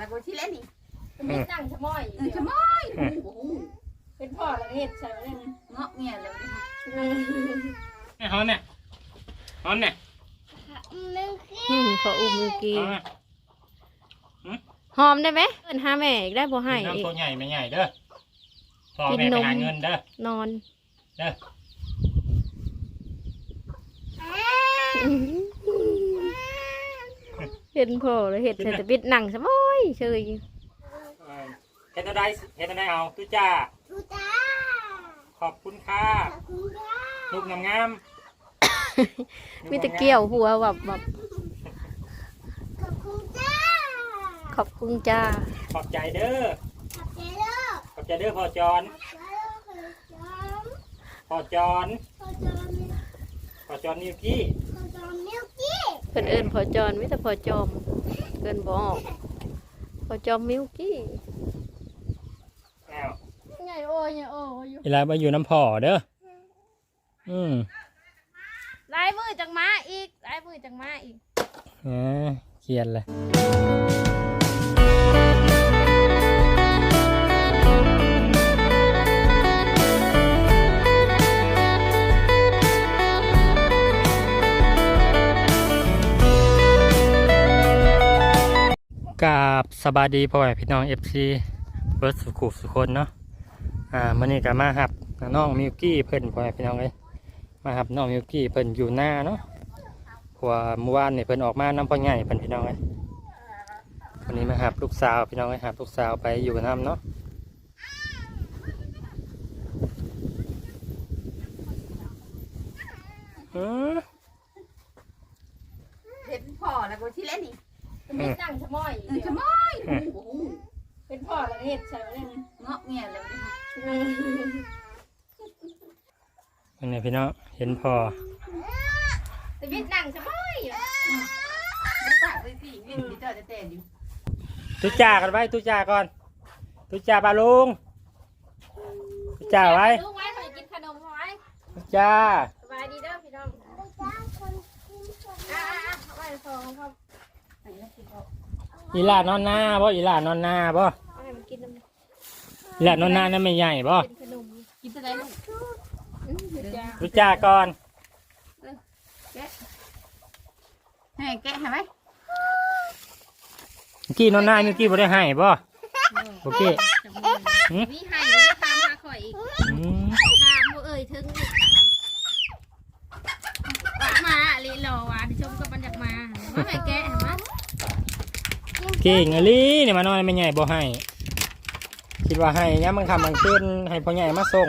แล้วก็ชิเล่นนี่มีตั้งชะม้อยเออชะม้อยโอ้โหเป็นพ่อแล้วเฮ็ดใช่ไหมเนี่ยเงาะเงียเลยนี่ค่ะไอ้ฮอนเนี่ยฮอนเนี่ยอืมพออุ้มเมื่อกี้เอามาหอมได้ไหมเอินหาแม่อีกได้บ่ให้อีกน้ำตัวใหญ่ไม่ใหญ่เด้อพ่อกินแม่นไปมหาเงินเด้อนอน เด้อ เห็นพ่อเลยเห็ดใส่แต่ปิดหนังซะบ่อยเชยเออเฮ็ดอะไรเฮ็ดอะไรเอาตุจ้าทูจ้าขอบคุณค่ะขอบคุณค่ะลูกงามๆมีแต่เกี่ยวหัวแบบแบบขอบคุณจ้าขอบคุณจ้าขอบใจเด้อ ขอบใจเด้อขอบใจเด้อพ่อจอนขอบใจเด้อขอบใจพ่อจอนขอบใจพ่อจอนนิวกี้ขอบใจมิลกี้ เพิ่นเอิ้นพอจอนมีแต่พอจอมเอิ้นบ่ออกพอจอมมิวกี้อ้าวใหญ่โอ้ยใหญ่โอ้ยอยู่เวลามาอยู่น้ำพ่อเด้ออืมลายมือจังมาอีกลายมือจังมาอีกอ่าเขียนเลย กาบสบายดีพ่อแม่พี่น้องเอฟซีเบิร์ดสุขุสุคนเนาะอ่ามื่อนี้ก็มาหับน้องมิวกี้เพิ่นพ่อแม่พี่น้องเลยมาหับน้องมิวกี้เพิ่นอยู่หน้าเนาะเพวเมื่อวานนี่เพิ่นออกมาน้ำพ่อใหญ่เพิ่นพี่น้องเลยวันนี้มาหับลูกสาวพี่น้องเลยหับลูกสาวไปอยู่กัน้ำเนาะอือ เห็นพ่อแล้วก็ชิเล่นนี่ มีตั้งชะม้อยเออชะม้อยโอ้โหเป็นพ่อแล้วเฮ็ดใช่ไหมเนี่ยเงาะเงียเลยนี่ค่ะวันนี้พี่น้องเห็นพอแต่มีตั้งชะม้อยแล้วปากไปสิวิ่งที่เจอแต่อยู่ตุจ่ากันไว้ตุจ่าก่อนตุจ่าปลาลุงตุจ่าไว้ลูกไว้เขาจะกินขนมไว้ตุจ่าสบายดีเด้อพี่น้องจ้าคนกินคนอ่าอ่าเอาไว้สองครับ อีหลานอนหน้าบ่อีหลานอนหน้าบ่เอาให้มันกินน้ำอีหลานอนหน้านั่นไม่ใหญ่บ่เป็นขนมกินอะไรลูกอื้อเดี๋ยวจ้าตุจ่าก่อนให้แกะให้ไหมเมื่อกี้นอนหน้าเมื่อกี้บ่ได้ให้บ่โอเคมีให้หรือจะตามหาข่อยอีกอืมถามว่าเอ่ยถึงอีกว่ามาลีรอว่าที่ชมกับมันอยากมาว่าไงแกะ เห็นไหมเก่งอะลีเนี่ยมานอนไม่ใหญ่บ่ให้ คิดว่าให้ย้ำมันคำมันขึ้นให้พ่อใหญ่มาส่ง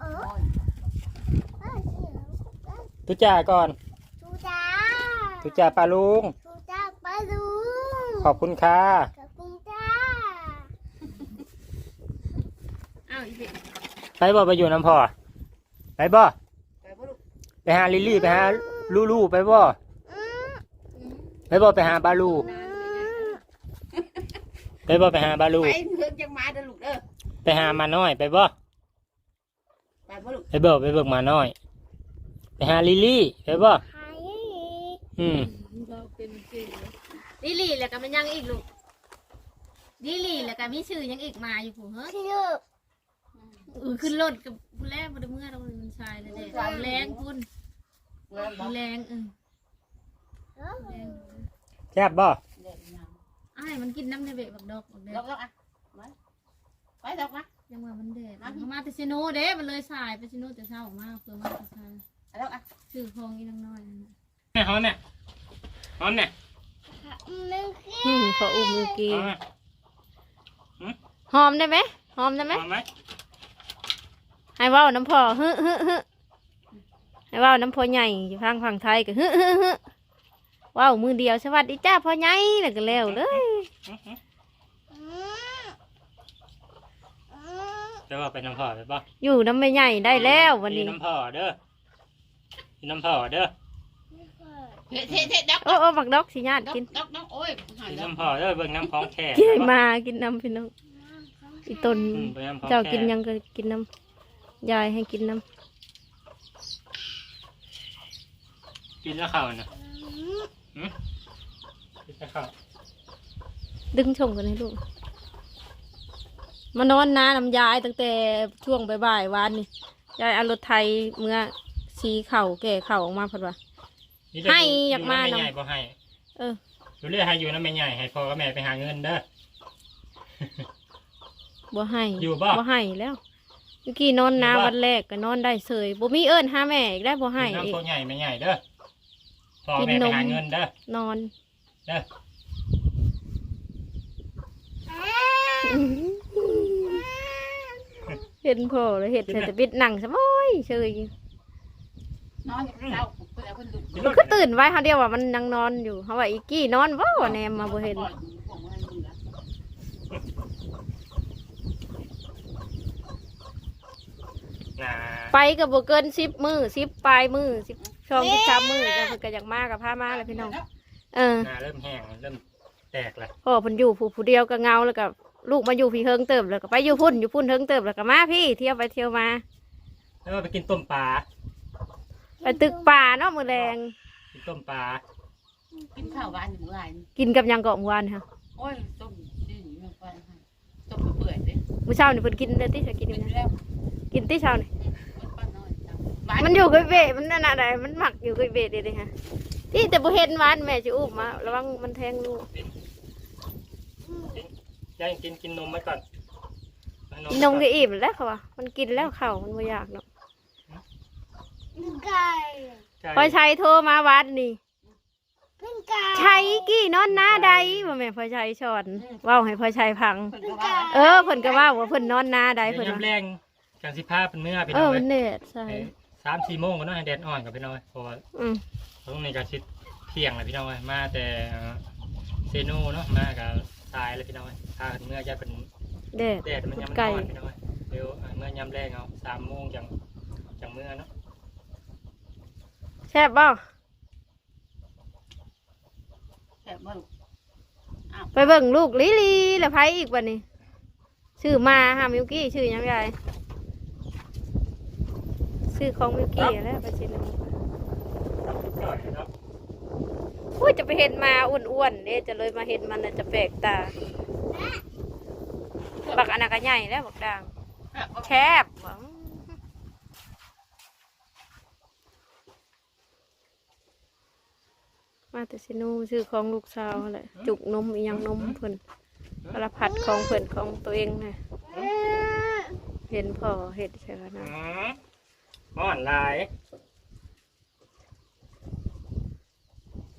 เออเออตุจ่าก่อนทูจ้าตุจ่าปลาลุงทูจ้าปลาลูขอบคุณค่ะขอบคุณจ้าอ้าวอีกไปบ่ไปอยู่น้ำพ่อไปบ่ไปบ่ลูกไปหาลิลลี่ไปหาลูลูไปบ่อืม ไปบ่ไปหาบาลูอืมไปบ่ไปหาบาลูไปเพิ่งจะมาเด้อลูกเด้อไปหามาน้อย ไปบ่ไปบ่ลูกไปเบิกไปเบิกมาน้อย ไปหาลิลลี่ไปบ่ใครอืมเราเป็นจริงลิลี่แล้วก็มันยังอีกลูกลิลี่แล้วก็มีชื่อยังอีกมาอยู่ผู้เฮ้ยที่ลูกเออขึ้นรถกับผู้แรกผู้เมื่อเราเป็นชายเลยเด็กแรงคุณเงินบ่แรงเออเออ แรงแซ่บบ่เด็กน้อ้ายมันกินน้ำในเบะบักดอกบักเด็ำลอกลอกอะมาไปดอกมายังว่ามันเด็ดมันมาแต่ซิโนเด้ มันเลยสายไปซิโนแต่เช้าออกมาเพื่อมาแต่เช้าเอาดอกอะชื่อคลองอีนังน้อยนั่นน่ะเนี่ยฮอนเนี่ยฮอนเนี่ยมิลกี้อืมพออุ้มเมื่อกี้เอาไหมหอมได้ไหมหอมได้ไหมเอาไหมให้เว้าน้ำพ่อฮึฮึฮึให้เว้าน้ำพ่อใหญ่อยู่ทางฝั่งไทยก็ฮึฮึฮึเว้ามือเดียวสวัสดีจ้าพ่อใหญ่แล้วก็แล้วเลยอืมอืมจะว่าไปน้ำพ่อไปบ่อยู่น้ำไม่ใหญ่ได้แล้ววันนี้อยู่น้ำพ่อเด้ออยู่น้ำพ่อเด้อเทเทเทดอกโอ้โอ้บักดอกสิญาติดอกกินดอกดอกโอ้ยหายอยู่แล้วน้ำพ่อเด้อเบิ่งน้ำของแท้กินมากินน้ำพี่น้องอีตนอืมเบิ่งน้ำของเจ้าแท้กินยังก็กินน้ำยายให้กินน้กินแล้วข้าวนะอืมกิ นแล้วข้าวอดึงชมกันให้ลูก มานอนนาน้ำยายตั้งแต่ช่วงบ่ายๆวันนี่ยายเอารถไทยเมื่อสีเข่าแก่เข่าออกมาพอดว่า นี่จะให้อยากมาแม่เนาะใหญ่บ่ให้เออ อยู่เรื่อยให้อยู่นะแม่ใหญ่ให้พ่อกับแม่ไปหาเงินเด้อ บ่ให้อยู่บ่บ่ให้แล้วเมื่อกี้นอนนาอยู่บ่ วันแรกก็นอนได้เสยบ่มีเอิ้นหาแม่อีกได้บ่ให้กินอีกน้ำพ่อใหญ่แม่ใหญ่เด้อ พ่อกินแม่นไปมหาเงินเด้อนอน เด้อเห็นพ่อเลยเห็ดใส่แต่บิดหนังซะบ่อยเฉยนอนอย่างเราเพื่อนเพื่อนดุกินมันรก็ถตื่นไว้เขาเดียวว่ามันยังนอนอยู่เขาว่าอีกี้นอนบ่แนมมาบ่เห็นน่ะไปกับบ่เกินสิบมือสิบปลายมือสิบ ช่องสิบสามมือจะเพิ่นก็อยากมากับพามาเลยพี่น้อง เออน่ะเริ่มแห้งเริ่มแตกแล้วพ่อเพิ่นอยู่ผู้ผู้เดียวก็เหงาแล้วก็ลูกมาอยู่พี่เฮิงเติบแล้วก็ไปอยู่พุ่นอยู่พุ่นเฮิงเติบแล้วก็มาพี่เที่ยวไปเที่ยวมา แล้วก็ไปกินต้มปลาไปตึกป่าเนาะมื้อแรงกินต้มปลากินข้าวหวานหนึ่งวันกินกับหยังเกาะเมื่อวานค่ะโอ้ยต้มดื้อไม่ไปต้มเปื่อยเลยมื้อเช้านี่เพิ่นกินได้ติจะกินกินนี่นะแล้วกินติเช้านี่มันป้าน้อย มันอยู่กับเบะมันนั่นน่ะใดมันหมักอยู่กับเบะเด้ๆฮะที่แต่บ่เห็นหวานแม่สิอุ้มมาระวังมันแทงลูกย่ากินกินนมไว้ก่อนเอากินนมไว้ก็ก่อนอิ่มแล้วเขาว่ามันกินแล้วเข่ามันบ่อยากเนาะไก่พอชัยโทรมาวัดนี่เป็นไก่ชัยกี่นอนหน้าใดบ่แม่พอชัยสอนเว้าให้พอชัยพังเพิ่นก็ว่าเออเพิ่นก็ว่าว่าเพิ่นนอนหน้าใดเดี๋เพิ่ยนวว่าย้ำแรงจังสิพาเป็นเมื่อพี่เอน้อองเลมันยเน็ตใช่เอ้ย สามสี่โมงก็น้อยแดดอ่อนกับพี่น้อยเพราะว่าอืมตรงนี้ก็ชิดเที่ยงเลยพี่น้อยมาแต่เซโนเนาะมากับตายเลยพี่น้อยพากันเมื่อจะเป็นเด็ดแดดมันยังมันไก่อ่อนพี่น้อยเดี๋ยวอ่าเมื่อยามแรงเอาสามโมงจังจังเมื่อเนาะแซ่บบ่แบบว่าไปเบิ่งลูกลิลีแล้วไผอีกบัดนี้ชื่อมาหามิวกี้ชื่อหยังยา ยชื่อของมิวกี้แล้วไปสิเนาะจ่อยเนาะอุ้ยจะไปเห็นมาอ้วนๆเด้จะเลยมาเห็นมันน่ะจะแปลกตาบักอันนั้นก็ใหญ่แล้วบักด่างแคบหวังมาแต่สิหนูซื้อของลูกสาวแหละจุกนมอีหยังนมเพิ่นสารพัดของเพิ่นของตัวเองนะเห็นพ่อเห็ดใช่ไหมอืนะ มม่อนลาย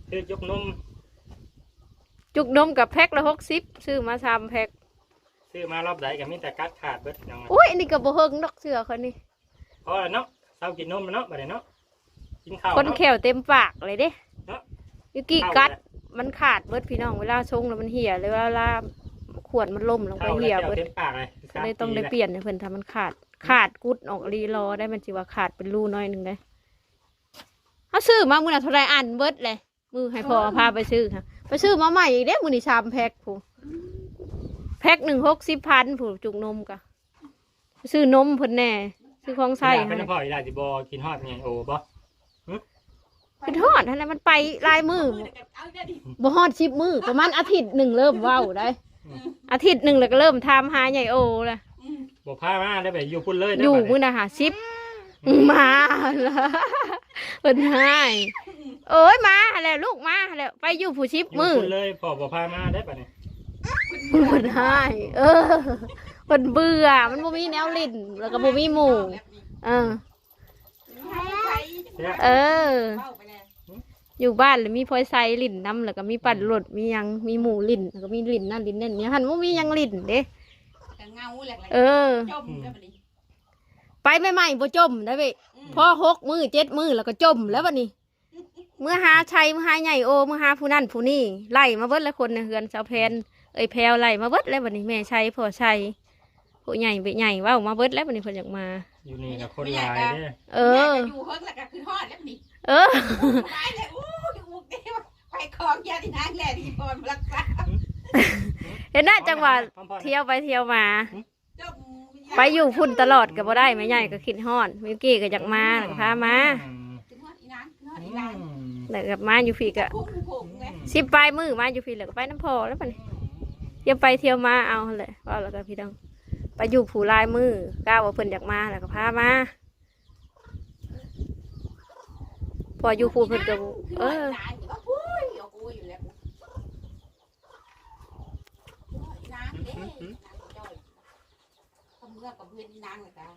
คือยกนมจุกนมกับแพ็คละหกสิบซื้อมาสามแพ็คซื้อมารอบใดก็มีแต่กัดขาดเบิดยังไงอุ้ยอันนี้ก็บ่เฮิงดอกเสือคนนี้พอแล้วเนาะเศร้ากินนมแล้วเนาะบัดนี้เนาะกินข้าวคนเนาะ แขวเต็มปากเลยเด้เนาะยุกิกัดมันขาดเบิดพี่น้องเวลาชงแล้วมันเหี่ยเลยเวลาขวดมันล่มลงไปข้าวเหี่ยแล้วเบิดเต็มปากเลยก็เลยต้องได้เปลี่ยนให้เพิ่นทำมันขาด ขาดกุดออกรีรอได้มันสิว่าขาดเป็นรูน้อยหนึ่งได้เขาซื้อมามื้อน่ะเท่าไรอันเบิดเลย มือให้พ่อพาไปซื้อค่ะ ไปซื้อมาใหม่อีกเด้มื้อนี้ชามแพ็คผู้แพ็คหนึ่งหกสิบพันผู้จุกนมกะซื้อนมเพิ่นแน่ซื้อของใส่เป็ให้นพ่ออีหลาสิบ่กินฮอดไงโอ้บ่เป็นทอดท่านนั้นมันไปลายมือเอาได้ดิบ่ฮอดสิบมือประมาณอาทิตย์หนึ่งเริ่มเว้าได้ อาทิตย์หนึ่งแล้วก็เริ่มทำหาใหญ่โอละ บ่พามาได้ไปอยู่พุ่นเลยอเด้ยู่บัดนี้มื้อน่ะหาสิบมาละเพิ่นให้โอ้ยมาแล้วลูกมาแล้วไปอยู่ผู้ชิบอยู่มือพุ่นเลยพ่อบ่พามาได้บัดนี้เพิ่นให้เออเพิ่นเบื่อมันบ่มีแนวลิ้นแล้วก็บ่มีหมู่เออ เนี่ยเออ อยู่บ้านแล้วมีพลอยไซลิ้นน้ำแล้วก็มีปั่นรถมีหยังมีหมูลิ้นแล้วก็มีลิ้นนั่นลิ้นนั่นเนี่ยหันว่ามีหยังลิ้นเด้ เงาแหลกเออ จมกันไปดิไปใหม่ๆบ่จมได้เว้ยพอหกมือเจ็ดมือแล้วก็จมแล้ววันนี้ เมื่อหาชัยเมื่อหาใหญ่โอเมื่อหาผู้นั่นผู้นี่ไล่มาเบิดแล้วคนในเฮือนสาวแพนเอ้ยแพรวไล่มาเบิดแล้ววันนี้แม่ชัยพ่อชัยผู้ใหญ่ไปใหญ่เว่ามาเบิดแล้ววันนี้เพิ่นอยากมา อยู่นี่นะคนหลายเด้อเอออยู่เฮิร์กแล้วก็คือทอดแล้วนี่เออ ไปเลยอู้อู้เด้ไปคลองยาที่นางแหล่ที่บอลรักษา เห็นหน้าจังหวะเที่ยวไปเที่ยวมา ไปอยู่พุ่นตลอดก็บ่ได้แม่ใหญ่ก็คิดฮอดมิวกี้ก็อยากมาแล้วก็พามาอืมถึงทอดอีนางทอดอือีนางมแล้วก็มาอยู่พี่ก็พุ่งพุ่งไงสิบปลายมือมาอยู่พี่แล้วก็ไปน้ำพอแล้วปะนี่ที่ยวไปเที่ยวมาเอาหั่นแหละว่าแล้วก็พี่น้องไปอยู่ผู้ลายมือก้าวว่าเพิ่นอยากมาแล้วก็พามาพออยู่ผูเพิ่นก็บ่เออ นางอยู่ว่าพูดเอากูอยู่แล้วนาง เด้นางจ้อยทำเมื่อกับเพื่อนนางเลยกัน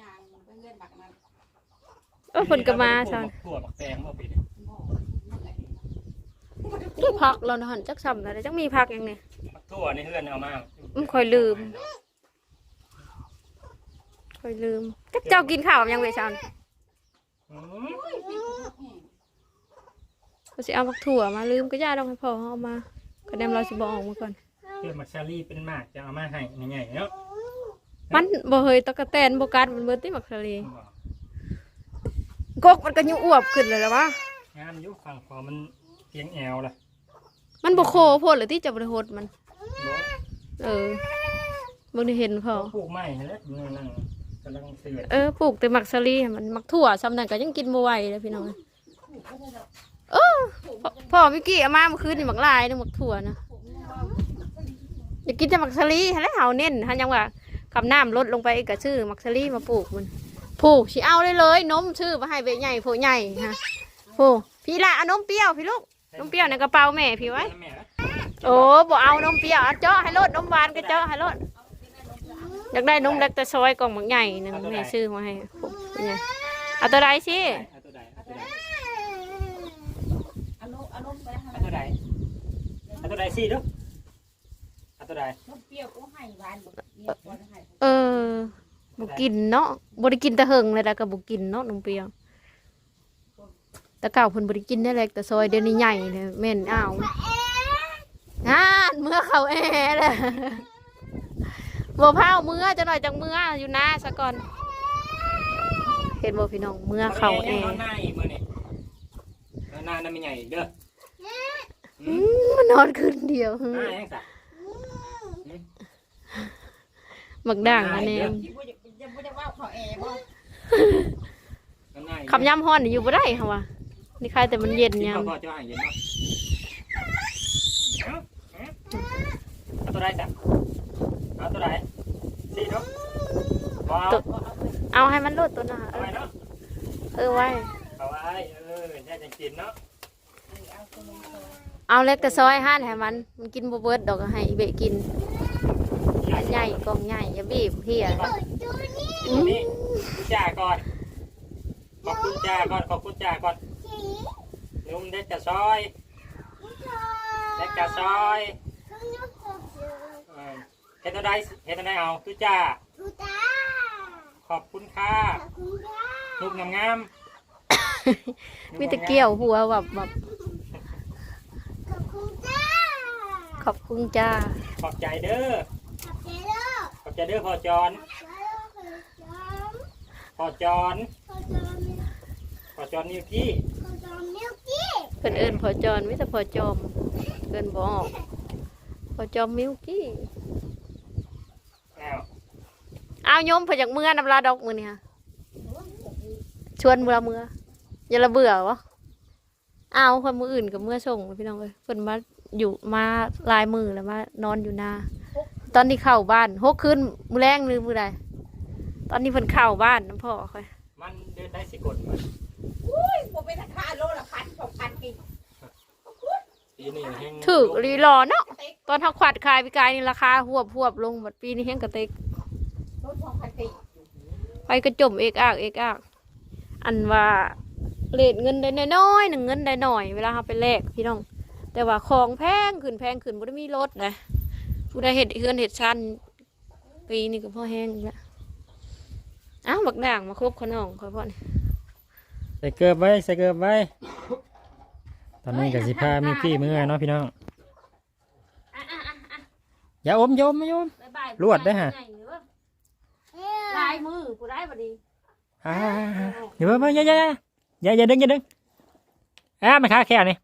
ยางเพื่อนบักมันเออเพิ่นก็มาซะถั่วบักแตงบ่ปีบ่เมื่อยทุกพักแล้วนะหั่นจักซ้ำแล้วจักมีพักหยังนี่บักถั่วนี่เฮือนเอามาอืมค่อยลืมค่อยลืมจักเจ้ากินข้าวกับหยังเวยซันอืมโอ้ยเป็นคนแห้งเขาสิเอาผักถั่วมาลืมก็ย่าต้องให้พ่อเอามาก็แนมเราสิบ่ออกมาก่อน เพื่อมักชาลี่เป็นมากจะเอามาให้ใหญ่ๆเนาะมันบ่เฮยตะกะแตนบ่กัดมันเบิดติมักทะเลกกมันก็ยุอวบขึ้นเลยล่ะวะงามอยุฝั่งพอมันเพียงแอวล่ะมันบ่โคโพดเลยที่จะบ่ได้โหดมันบ่เออบ่ได้เห็นพ่อปลูกไม้นั่นแหละอยู่นั่นกำลังเสือเออปลูกแต่มักสลีมันมักถั่วซ้ำนั้นก็ยังกินบ่ไหวเลยพี่น้องเออพ่อพ่อเมื่อกี้เอามาเมื่อคืนนี่มักลายนึงมักถั่วนะ อยากกินแต่มักสลีหั่นแหล้วเฮาเน้นหันยังว่าคำน้ำลดลงไปก็ซื้อมักสลีมาปลูกมันปลูกสิเอาเลยเลยนมซื้อมาให้เบใหญ่โพใหญ่ฮะโพพี่ละเอานมเปรี้ยวพี่ลูกนมเปรี้ยวในกระเป๋าแม่พี่ไว้โอ้บ่เอานมเปรี้ยวเจาะให้รดนมหวานก็เจาะให้รดอยากได้นมเล็กแต่ซอยกล่องบางใหญ่หนึ่งแม่ซื้อมาให้ผมเป็นไงเอาตัวใดสิเอาตัวใดเอาตัวใดอารอารมณ์ไปหาเอาตัวใดเอาตัวใดสิเด้ อเอาตัวใดนมเปรี้ยวกูให้หวานบ่เปรี้ยวบ่ให้เออบุกินเนาะบริกินแต่เหิงเลยแล้วก็บุกินเนาะนมเปรี้ยว แต่เก่าเพิ่นบริกินได้เล็กแต่ซอยเดี๋ยวนี้ใหญ่เลยแม่นอ้าวงานเมื่อเขาแอร์เลยบ่เผาเมื่อจะหน่อยจังเมื่ออยู่นะซะก่อนเห็นบ่พี่น้องเมื่อเขาแอเอาร์หน้าอีกมื้อนี่เอาหน้านั่นไม่ใหญ่อีกเด้ออืมมันนอนคืนเดียวหน้ายังซะ หมักด่างอันนี้ที่บ่จะจะบ่ได้ว่าขอแอร์บ่เอาหน้าอีกคำย้ำฮ้อนนี่อยู่บ่ได้ค่ะวะนี่ใครแต่มันเย็นกินยามพอๆจะให้เย็นเนาะเอาเอาตัวใดจ้ะเอาตัวใดสิเนาะบ่เอาเอาให้มันลดตัวหน่ะเอเอาอไว้เนาะเออไว้เอาไว้เออแค่จะกินเนาะเอาเล็กแต่ซอยห้านให้มัน มันกินบ่เบิดดอกก็ให้อีเบะกิน ใหญ่กล่องใหญ่อย่าบีบเพียอืมนี่คุณจ่าก่อน ขอบคุณจ่าก่อน ขอบคุณจ่าก่อน นุ่มเด็กจะซอยเด็กจะซอยเออเฮ็ดอะไรเฮ็ดอะไรเอาคือจ่าทุตาขอบคุณค่ะขอบคุณค่ะลูกงามๆมีแต่เกี่ยวหัวแบบแบบขอบคุณจ้า ขอบคุณจ้าขอบใจเด้อขอบใจเด้อขอบใจเด้อพ่อจอนขอบใจเด้อขอบใจพ่อจอนขอบใจพ่อจอนนิวกี้ขอบใจมิวกี้เพิ่นเอิ้นพอจอนมิแต่พอจอมเอิ้นบ่ออกพอจอมมิวกี้อ้าวเอาโยมเพิ่นจากเมื่อน้ำลาดอกมื้อนี่ค่ะชวนเมื่อเมื่ออย่าละเบื่อวะเอาคนมืออื่นกับเมื่อส่งพี่น้องเอ้ยเพิ่นมาอยู่มาลายมือแล้วมานอนอยู่นา ตอนที่เข้าบ้านหกคืนมื้อแรงหรือมื้อใดตอนนี้เพิ่นเข้าบ้านน้ำพ่อค่อยมันเดินได้สิกดมาอุ้ยบ่เป็นราคาโลละพันสองพันกินปีนี้แห้งถือรีรอเนาะเต็กตอนเฮาขวัดขายปีกายนี่ราคาหวบหวบลงบัดปีนี้แห้งกระเตกรถสองพันกินไปกระจมเอกอากเอกอากอันว่าเลทเงินได้น้อยๆหนึ่งเงินได้หน่อย เวลาเราไปแลกพี่น้อง แต่ว่าของแพงขึ้นแพงขึ้นบ่ได้มีรถนะ ผู้ใดเห็ดเฮือนเห็ดชันปีนี้ก็พอแห้งอีกแล้วอ้าวบักด่างมาครบขนองคอยพ่อนี่ใส่เกลือไว้ใส่เกลือไว้ ตอนนี้กับสิพามิวกี้เมื่อเนาะพี่น้องอย่าอมโยมอย่าอม บ๊ายบายรวดเด้อฮะ ลายมือกูได้บ่ดีอ่าเดี๋ยวมาอย่าอย่าอย่าอย่าอย่าดึงอย่าดึงอ่ามาขาแค่นี่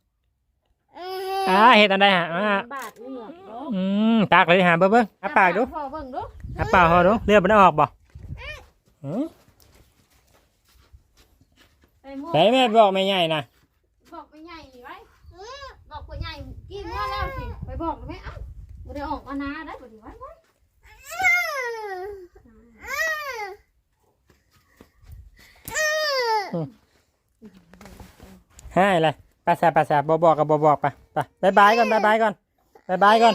อ่าเห็ดอันใดฮะอ่า บาดเหงือกเนาะ อืมปากเลยฮะเบิ้งเบิ้งอะปากดูพ่อเบิ่งดูอะปากพอดูเลือดมันออกบ่หือไอ้หมวกใส่แม่บอกแม่ใหญ่นะบอกไปใหญ่นี่ไว้บอกไปใหญ่กี่เมื่อแล้วสิไปบอกแม่เอ้าบ่ได้ออกมานาได้บ่ดีไว้ไว้ให้เลยไปแสบไปแสบบอกกับบบอกไปไปบายบายก่อนบายบายก่อนบายบายก่อน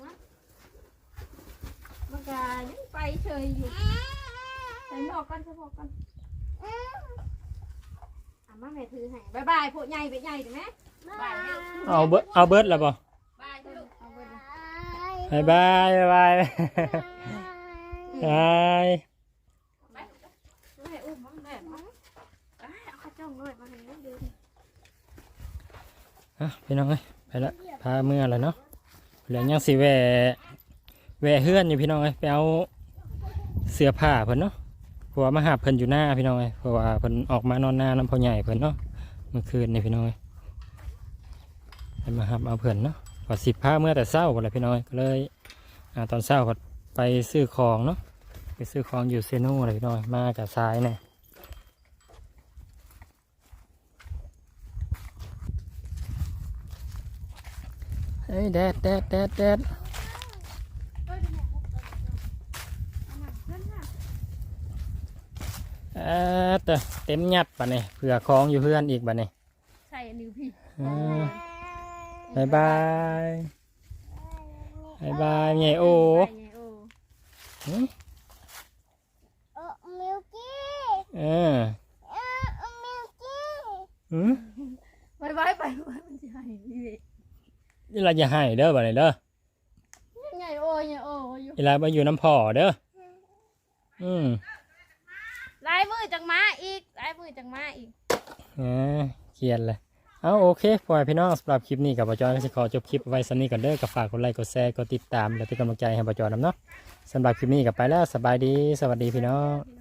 มันก็ยังไปเฉยอยู่ใส่หมวกก่อนใส่หมวกก่อนอะมาแม่ถือให้บายบายพวกใหญ่ไปใหญ่ถูกไหมบายให้ลูกเอาเบิร์เอาเบิร์ดแล้วบ่บายให้ลูกเอาไปเลยบายบายบายบายบายไม่ให้อุ้มมันแม่มาไปเอาข้าวจ้องด้วยมาให้น้องดูอะพี่น้องเอ้ยไปละพาเมื่อแล้วเนาะเหลือยังสิแหว แหวเฮือนอยู่พี่น้องเอ้ยไปเอาเสื้อผ้าเพิ่นเนาะเพราะว่ามาหาเพิ่นอยู่หน้าพี่น้องเอ้ยเพราะว่าเพิ่นออกมานอนหน้าน้ำพ่อใหญ่เพิ่นเนาะเมื่อคืนนี่พี่น้องเอ้ยไปมาหาเอาเพิ่นเนาะพอสิบผ้าเมื่อแต่เช้าก็เลยพี่น้องเอ้ยก็เลยอตอนเช้าก็ไปซื้อของเนาะไปซื้อของอยู่เซโน่เลยพี่น้องเอ้ยมาจากซ้ายเนี่ยเฮ้ยแดดแดดแดดแดดเออเตอเต็มยัดปะเนี่ยเผื่อคล้องอยู่เพื่อนอีกปะเนี่ยใส่อันนิ้วพี่บายบายบายบายไงโอ้ใส่ไงโอ้หึเออหืมไปไปไปไปมันจะให้พี่นี่เราจะให้เด้อบ่เนี่ยเด้อไงโอ้ไงโอ้อยู่เวลามาอยู่น้ำพ่อเด้ออืม ลายมือจังมาอีกลายมือ จังมาอีกอ่าเขียนเลยเอาโอเคพ่อพี่น้องสำหรับคลิปนี้กับปจอยก็จะขอจบคลิปไว้สันนี้ก่อนเด้อกับฝากกดไลค์กดแชร์กดติดตาม และเป็นกำลังใจให้ปจอยนำเนาะสำหรับคลิปนี้กับไปแล้วสบายดี สวัสดีพี่น้อง